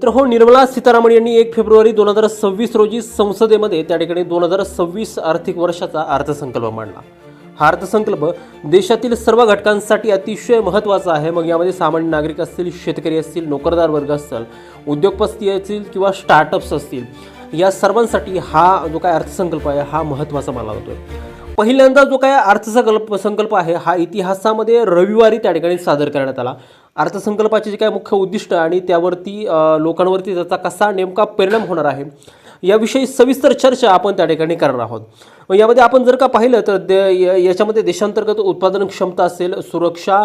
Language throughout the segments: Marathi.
मित्र हो निर्मला सीतारामन यांनी एक फेब्रुवारी दोन हजार सव्वीस रोजी संसदेमध्ये त्या ठिकाणी दोन हजार सव्वीस आर्थिक वर्षाचा अर्थसंकल्प मांडला. हा अर्थसंकल्प देशातील सर्व घटकांसाठी अतिशय महत्त्वाचा आहे. मग यामध्ये सामान्य नागरिक असतील शेतकरी असतील नोकरदार वर्ग असतील उद्योगपती असतील किंवा स्टार्टअप्स असतील या सर्वांसाठी हा जो काय अर्थसंकल्प आहे हा महत्त्वाचा मानला जातोय. पहिल्यांदा जो काय अर्थसंकल्प संकल्प आहे हा इतिहासामध्ये रविवारी त्या ठिकाणी सादर करण्यात आला. अर्थसंकल्पाचे जे काय मुख्य उद्दिष्ट आणि त्यावरती लोकांवरती त्याचा कसा नेमका परिणाम होणार आहे याविषयी सविस्तर चर्चा आपण त्या ठिकाणी करणार आहोत. यामध्ये आपण जर का पाहिलं तर दे याच्यामध्ये देशांतर्गत उत्पादन क्षमता असेल सुरक्षा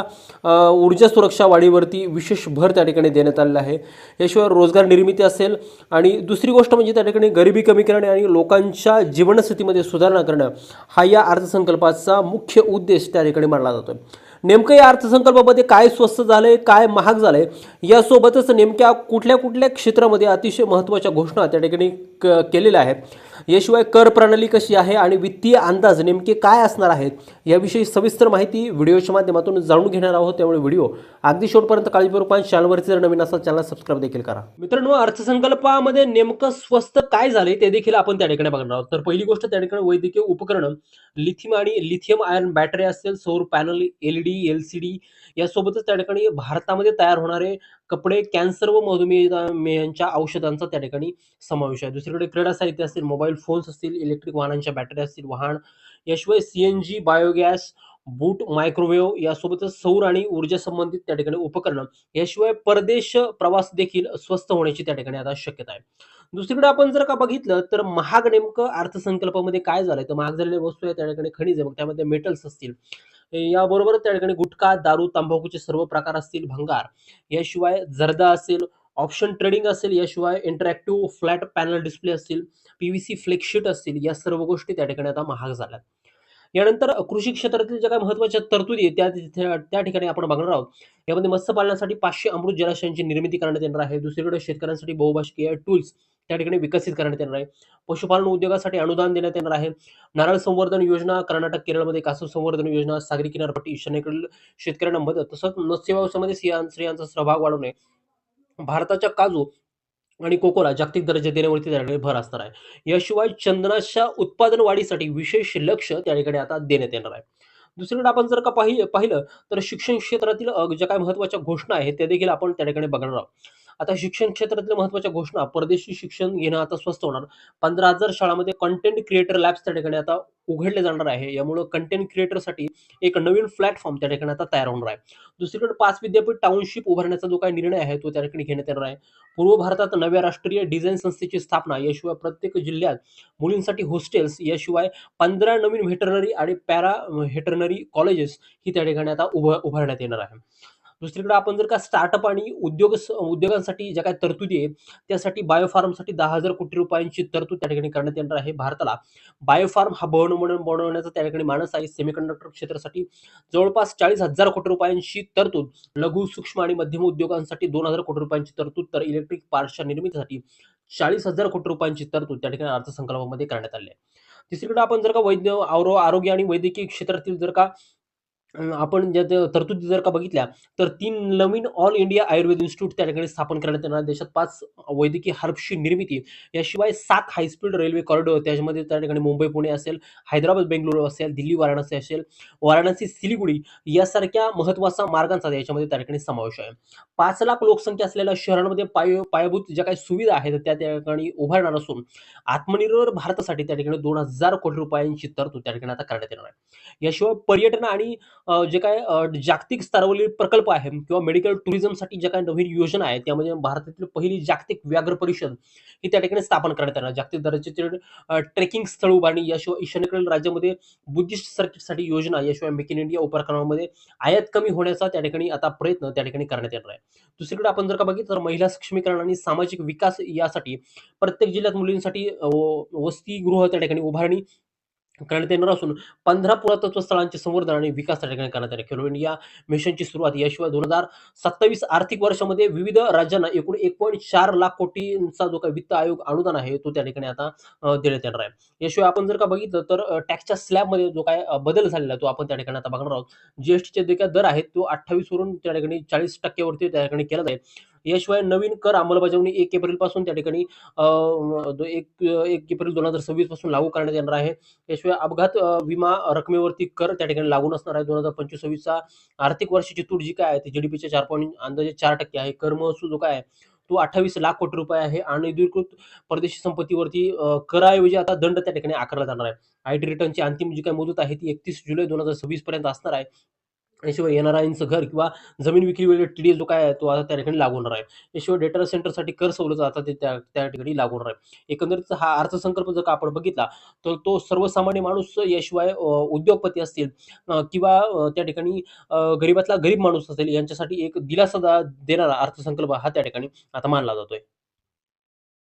ऊर्जा सुरक्षा वाढीवरती विशेष भर त्या ठिकाणी देण्यात आलेला आहे. याशिवाय रोजगार निर्मिती असेल आणि दुसरी गोष्ट म्हणजे त्या ठिकाणी गरिबी कमी करणे आणि लोकांच्या जीवनस्थितीमध्ये सुधारणा करणं हा या अर्थसंकल्पाचा मुख्य उद्देश त्या ठिकाणी मानला जातो नेमकं या अर्थसंकल्पामध्ये काय स्वस्त झालं आहे काय महाग झालं आहे यासोबतच नेमक्या कुठल्या कुठल्या क्षेत्रामध्ये अतिशय महत्त्वाच्या घोषणा त्या ठिकाणी क केलेल्या आहेत. याशिवाय कर प्रणाली कशी आहे आणि वित्तीय अंदाज नेमके काय असणार आहेत याविषयी सविस्तर माहिती व्हिडिओच्या माध्यमातून जाणून घेणार आहोत त्यामुळे व्हिडिओ अगदी शेवटपर्यंत काळजीपूर्वक चॅनलवरती जर नवीन असाल चॅनल सबस्क्राईब देखील करा. मित्रांनो अर्थसंकल्पामध्ये नेमकं स्वस्त काय झाले ते देखील आपण त्या ठिकाणी बघणार आहोत. तर पहिली गोष्ट त्या ठिकाणी वैद्यकीय उपकरणं लिथियम आणि लिथियम आयर्न बॅटरी असेल सौर panel L D L C D यासोबतच त्या ठिकाणी भारतामध्ये तयार होणारे कपडे कॅन्सर व मधुमेहांच्या औषधांचा त्या ठिकाणी समावेश आहे. दुसरीकडे क्रीडा साहित्य असतील मोबाईल फोन्स असतील इलेक्ट्रिक वाहनांच्या बॅटरी असतील वाहन याशिवाय सीएनजी बायोगॅस बूट मायक्रोवेव्ह यासोबतच सौर आणि ऊर्जा संबंधित त्या ठिकाणी उपकरणं याशिवाय परदेश प्रवास देखील स्वस्त होण्याची त्या ठिकाणी आता शक्यता आहे. दुसरीकडे आपण जर का बघितलं तर महाग नेमकं अर्थसंकल्पामध्ये काय झालंय? तर महाग झालेल्या वस्तू आहे त्या ठिकाणी खनिज आहे मग त्यामध्ये मेटल्स असतील. याबरोबर त्या ठिकाणी गुटखा दारू तंबाखूचे सर्व प्रकार असतील भंगार. याशिवाय जर्दा असेल ऑप्शन ट्रेडिंग असेल याशिवाय इंटरॅक्टिव्ह फ्लॅट पॅनल डिस्प्ले असतील पीव्हीसी फ्लेक्शीट असतील या सर्व गोष्टी त्या ठिकाणी आता महाग झाल्यात. यानंतर कृषी क्षेत्रातील ज्या काही महत्त्वाच्या तरतुदी त्या तिथे- त्या ठिकाणी आपण बघणार आहोत. यामध्ये मत्स्यपालनासाठी पाचशे अमृत जलाशयांची निर्मिती करण्यात येणार आहे. दुसरीकडे शेतकऱ्यांसाठी बहुभाषिकीय टूल्स त्या ठिकाणी विकसित करण्यात येणार आहे. पशुपालन उद्योगासाठी अनुदान देण्यात येणार आहे. नारळ संवर्धन योजना कर्नाटक केरळमध्ये कासव संवर्धन योजना सागरी किनारपट्टी ईशान्येकडील शेतकऱ्यांना मदत तसंच मत्स्य व्यवसायामध्ये स्त्रियांचा सहभाग वाढवणे. भारताच्या काजू आणि कोकोला जागतिक दर्जा देण्यावरती त्या ठिकाणी भर असणार आहे. याशिवाय चंदनाच्या उत्पादन वाढीसाठी विशेष लक्ष त्या ठिकाणी आता देण्यात येणार आहे. दुसरीकडे आपण जर का पाहिलं तर शिक्षण क्षेत्रातील ज्या काही महत्त्वाच्या घोषणा आहेत त्या देखील आपण त्या ठिकाणी बघणार आहोत. आता शिक्षण क्षेत्रातील महत्त्वाच्या घोषणा परदेशी शिक्षण घेणं आता स्वस्त होणार. पंधरा हजार शाळामध्ये कंटेंट क्रिएटर लॅब्स त्या ठिकाणी आता उघडले जाणार आहे. यामुळं कंटेंट क्रिएटरसाठी एक नवीन प्लॅटफॉर्म त्या ठिकाणी आता तयार होणार आहे. दुसरीकडे पाच विद्यापीठ टाउनशिप उभारण्याचा जो काही निर्णय आहे तो त्या ठिकाणी घेण्यात येणार आहे. पूर्व भारतात नव्या राष्ट्रीय डिझाईन संस्थेची स्थापना याशिवाय प्रत्येक जिल्ह्यात मुलींसाठी हॉस्टेल्स याशिवाय पंधरा नवीन व्हेटरनरी आणि पॅरा व्हेटरनरी कॉलेजेस ही त्या ठिकाणी आता उभ उभारण्यात येणार आहे. दुसरीकडे आपण जर का स्टार्टअप आणि उद्योग उद्योगांसाठी ज्या काही तरतुदी आहे त्यासाठी बायोफार्मसाठी दहा हजार कोटी रुपयांची तरतूद त्या ठिकाणी करण्यात येणार आहे भारताला. बायोफार्म हा बनव म्हणून बनवण्याचा त्या ठिकाणी मानस आहे. सेमीकंडक्टर क्षेत्रासाठी जवळपास चाळीस हजार कोटी रुपयांची तरतूद लघु सूक्ष्म आणि मध्यम उद्योगांसाठी दोन हजार कोटी रुपयांची तरतूद तर इलेक्ट्रिक पार्ट्सच्या निर्मितीसाठी चाळीस हजार कोटी रुपयांची तरतूद त्या ठिकाणी अर्थसंकल्पामध्ये करण्यात आली आहे. तिसरीकडे आपण जर का वैद्य आरोग्य आणि वैद्यकीय क्षेत्रातील जर का आपण ज्या तरतुदी जर का बघितल्या तर तीन नवीन ऑल इंडिया आयुर्वेद इन्स्टिट्यूट त्या ठिकाणी स्थापन करण्यात येणार देशात पाच वैद्यकीय हर्बची निर्मिती. याशिवाय सात हायस्पीड रेल्वे कॉरिडॉर त्याच्यामध्ये त्या ठिकाणी मुंबई पुणे असेल हैदराबाद बेंगळुरू असेल दिल्ली वाराणसी असेल वाराणसी सिलिगुडी यासारख्या महत्त्वाचा मार्गांचा याच्यामध्ये त्या ठिकाणी समावेश आहे. पाच लाख लोकसंख्या असलेल्या शहरांमध्ये पाय पायाभूत ज्या काही सुविधा आहेत त्या त्या ठिकाणी उभारणार असून आत्मनिर्भर भारतासाठी त्या ठिकाणी दोन हजार कोटी रुपयांची तरतूद त्या ठिकाणी आता करण्यात येणार आहे. याशिवाय पर्यटन आणि जे काय जागतिक स्तरावरील प्रकल्प आहे किंवा मेडिकल टुरिझमसाठी ज्या काही नवीन योजना आहे त्यामध्ये भारतातील पहिली जागतिक व्याघ्र परिषद ही त्या ठिकाणी स्थापन करण्यात येणार. जागतिक दर्जाचे ट्रेकिंग स्थळ उभारणी याशिवाय ईशान्येकडील राज्यामध्ये बुद्धिस्ट सर्किटसाठी योजना याशिवाय मेक इन इंडिया उपक्रमामध्ये आयात कमी होण्याचा त्या ठिकाणी आता प्रयत्न त्या ठिकाणी करण्यात येणार आहे. दुसरीकडे आपण जर का बघितलं तर महिला सक्षमीकरण आणि सामाजिक विकास यासाठी प्रत्येक जिल्ह्यात मुलींसाठी अ, वसतिगृह त्या ठिकाणी उभारणी करण्यात येणार असून पंधरा पुरातत्व स्थळांचे संवर्धन आणि विकास त्या ठिकाणी करण्यात आले. खेलो इंडिया मिशनची सुरुवात याशिवाय दोन हजार सत्तावीस आर्थिक वर्षामध्ये विविध राज्यांना एकूण एक पॉईंट चार लाख कोटींचा जो काही वित्त आयोग अनुदान आहे तो त्या ठिकाणी आता देण्यात येणार आहे. याशिवाय आपण जर का बघितलं तर टॅक्सच्या स्लॅबमध्ये जो काय बदल झालेला आहे तो आपण त्या ठिकाणी आता बघणार आहोत. जीएसटीचे जे काय दर आहेत तो अठ्ठावीस वरून त्या ठिकाणी चाळीस टक्क्यावरती त्या ठिकाणी केला जाईल. याशिवाय नवीन कर अंमलबजावणी एक एप्रिलपासून त्या ठिकाणी एक एक एप्रिल दोन हजार सव्वीसपासून लागू करण्यात येणार आहे. याशिवाय अपघात विमा रकमेवरती कर त्या ठिकाणी लागू नसणार आहे. दोन हजार पंचवीस सव्वीसचा आर्थिक वर्षाची तूट जी काय आहे ती जीडीपीच्या चार पॉईंट अंदाजे चार टक्के आहे. कर महसूल जो काय आहे तो अठ्ठावीस लाख कोटी रुपये आहे आणि अधिकृत परदेशी संपत्तीवरती कराऐवजी आता दंड त्या ठिकाणी आकारला जाणार आहे. आयटी रिटर्नची अंतिम जी काही मुदत आहे ती एकतीस जुलै दोन हजार सव्वीस पर्यंत असणार आहे. याशिवाय येणाऱ्यांचं घर किंवा जमीन विक्री टी डी जो काय आहे तो आता त्या ठिकाणी लागू होणार आहे. याशिवाय डेटा सेंटरसाठी कर सवलत आता ते त्या त्या ठिकाणी लागू होणार आहे. एकंदरीत हा अर्थसंकल्प जर का आपण बघितला तर तो सर्वसामान्य माणूस याशिवाय उद्योगपती असतील किंवा त्या ठिकाणी गरीबातला गरीब माणूस असेल यांच्यासाठी एक दिलासा दा- देणारा अर्थसंकल्प हा त्या ठिकाणी आता मानला जातोय.